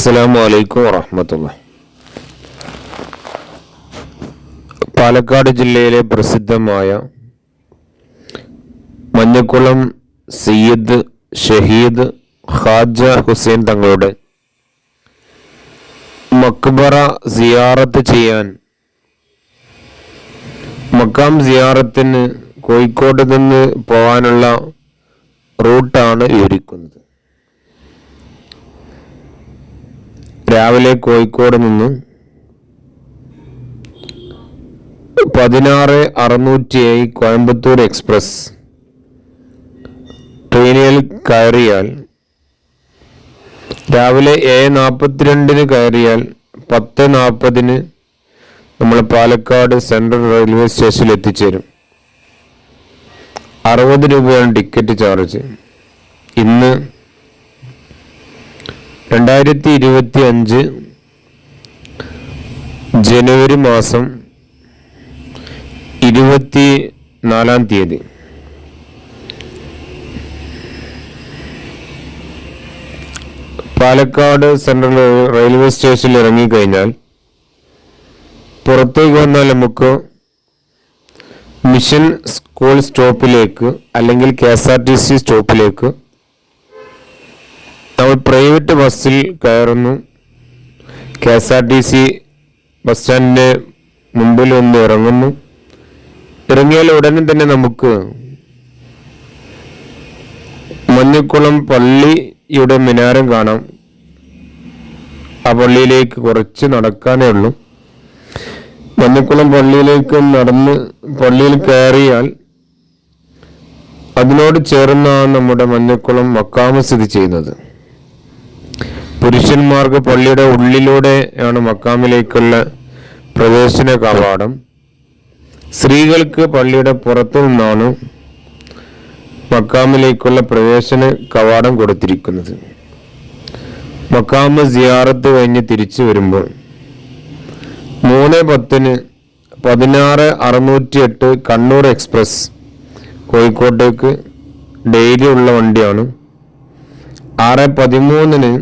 അസ്സലാമു വലൈക്കും വറഹമത്തുള്ള പാലക്കാട് ജില്ലയിലെ പ്രസിദ്ധമായ മഞ്ഞക്കുളം സയ്യിദ് ഷഹീദ് ഹാജ ഹുസൈൻ തങ്ങളുടെ മക്ബറ സിയാറത്ത് ചെയ്യാൻ മക്കാം സിയാറത്തിന് കോഴിക്കോട് നിന്ന് പോകാനുള്ള റൂട്ടാണ് വിവരിക്കുന്നത് രാവിലെ കോഴിക്കോട് നിന്ന് പതിനാറ് അറുന്നൂറ്റി ഏഴ് കോയമ്പത്തൂർ എക്സ്പ്രസ് ട്രെയിനിൽ കയറിയാൽ രാവിലെ ഏഴ് നാൽപ്പത്തിരണ്ടിന് കയറിയാൽ പത്ത് നാൽപ്പതിന് നമ്മൾ പാലക്കാട് സെൻട്രൽ റെയിൽവേ സ്റ്റേഷനിൽ എത്തിച്ചേരും. അറുപത് രൂപയാണ് ടിക്കറ്റ് ചാർജ്. ഇന്ന് രണ്ടായിരത്തി ഇരുപത്തി അഞ്ച് ജനുവരി മാസം ഇരുപത്തി നാലാം തീയതി. പാലക്കാട് സെൻട്രൽ റെയിൽവേ സ്റ്റേഷനിൽ ഇറങ്ങിക്കഴിഞ്ഞാൽ പുറത്തേക്ക് വന്നാൽ നമുക്ക് മിഷൻ സ്കൂൾ സ്റ്റോപ്പിലേക്ക് അല്ലെങ്കിൽ K S R T C സ്റ്റോപ്പിലേക്ക് നമ്മൾ പ്രൈവറ്റ് ബസ്സിൽ കയറുന്നു. K S R T C bus സ്റ്റാൻഡിന്റെ മുമ്പിൽ ഒന്ന് ഇറങ്ങുന്നു. ഇറങ്ങിയാൽ ഉടനെ തന്നെ നമുക്ക് മഞ്ഞക്കുളം പള്ളിയുടെ മിനാരം കാണാം. ആ പള്ളിയിലേക്ക് കുറച്ച് നടക്കാനേ ഉള്ളൂ. മഞ്ഞക്കുളം പള്ളിയിലേക്ക് നടന്ന് പള്ളിയിൽ കയറിയാൽ അതിനോട് ചേർന്നാണ് നമ്മുടെ മഞ്ഞക്കുളം മക്കാമ സ്ഥിതി ചെയ്യുന്നത്. പുരുഷന്മാർക്ക് പള്ളിയുടെ ഉള്ളിലൂടെ ആണ് മക്കാമിലേക്കുള്ള പ്രവേശന കവാടം. സ്ത്രീകൾക്ക് പള്ളിയുടെ പുറത്തു നിന്നാണ് മക്കാമിലേക്കുള്ള പ്രവേശന കവാടം കൊടുത്തിരിക്കുന്നത്. മക്കാമ് സിയാറത്ത് കഴിഞ്ഞ് തിരിച്ചു വരുമ്പോൾ മൂന്ന് പത്തിന് പതിനാറ് അറുന്നൂറ്റി എട്ട് കണ്ണൂർ എക്സ്പ്രസ് കോഴിക്കോട്ടേക്ക് ഡെയിലി ഉള്ള വണ്ടിയാണ്. ആറ് പതിമൂന്നിന്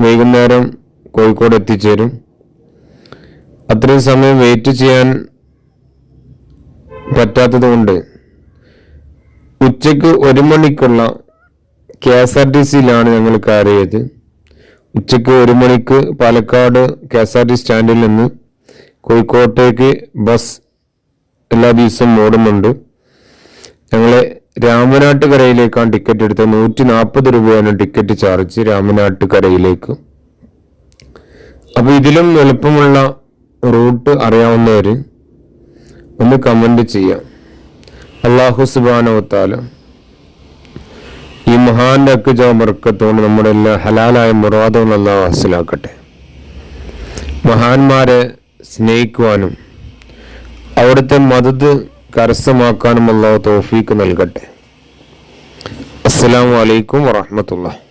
വൈകുന്നേരം കോഴിക്കോട് എത്തിച്ചേരും. അത്രയും സമയം വെയിറ്റ് ചെയ്യാൻ പറ്റാത്തത് കൊണ്ട് ഉച്ചയ്ക്ക് ഒരു മണിക്കുള്ള കെ എസ് ആർ ടി സിയിലാണ് ഞങ്ങൾ കയറിയത്. ഉച്ചയ്ക്ക് ഒരു മണിക്ക് Palakkad K S R T സ്റ്റാൻഡിൽ നിന്ന് കോഴിക്കോട്ടേക്ക് ബസ് എല്ലാ ദിവസവും ഓടുന്നുണ്ട്. ഞങ്ങൾ രാമനാട്ടുകരയിലേക്കാണ് ടിക്കറ്റ് എടുത്തത്. നൂറ്റി നാൽപ്പത് രൂപയാണ് ടിക്കറ്റ് ചാർജ് രാമനാട്ടുകരയിലേക്ക്. അപ്പൊ ഇതിലും എളുപ്പമുള്ള റൂട്ട് അറിയാവുന്നവർ ഒന്ന് കമന്റ് ചെയ്യാം അള്ളാഹു സുബാനോത്താല ഈ മഹാന്റെ അക്കുജ ബർക്കത്തോണ്ട് നമ്മുടെ എല്ലാ ഹലാലായ മുറാദവും അള്ളാഹു ഹാസിലാക്കട്ടെ. മഹാന്മാരെ സ്നേഹിക്കുവാനും അവിടുത്തെ മദത് കരസ്ഥമാക്കാനും അള്ളാഹു തോഫീക്ക് നൽകട്ടെ. അസ്സലാമു അലൈക്കും വറഹമത്തുള്ള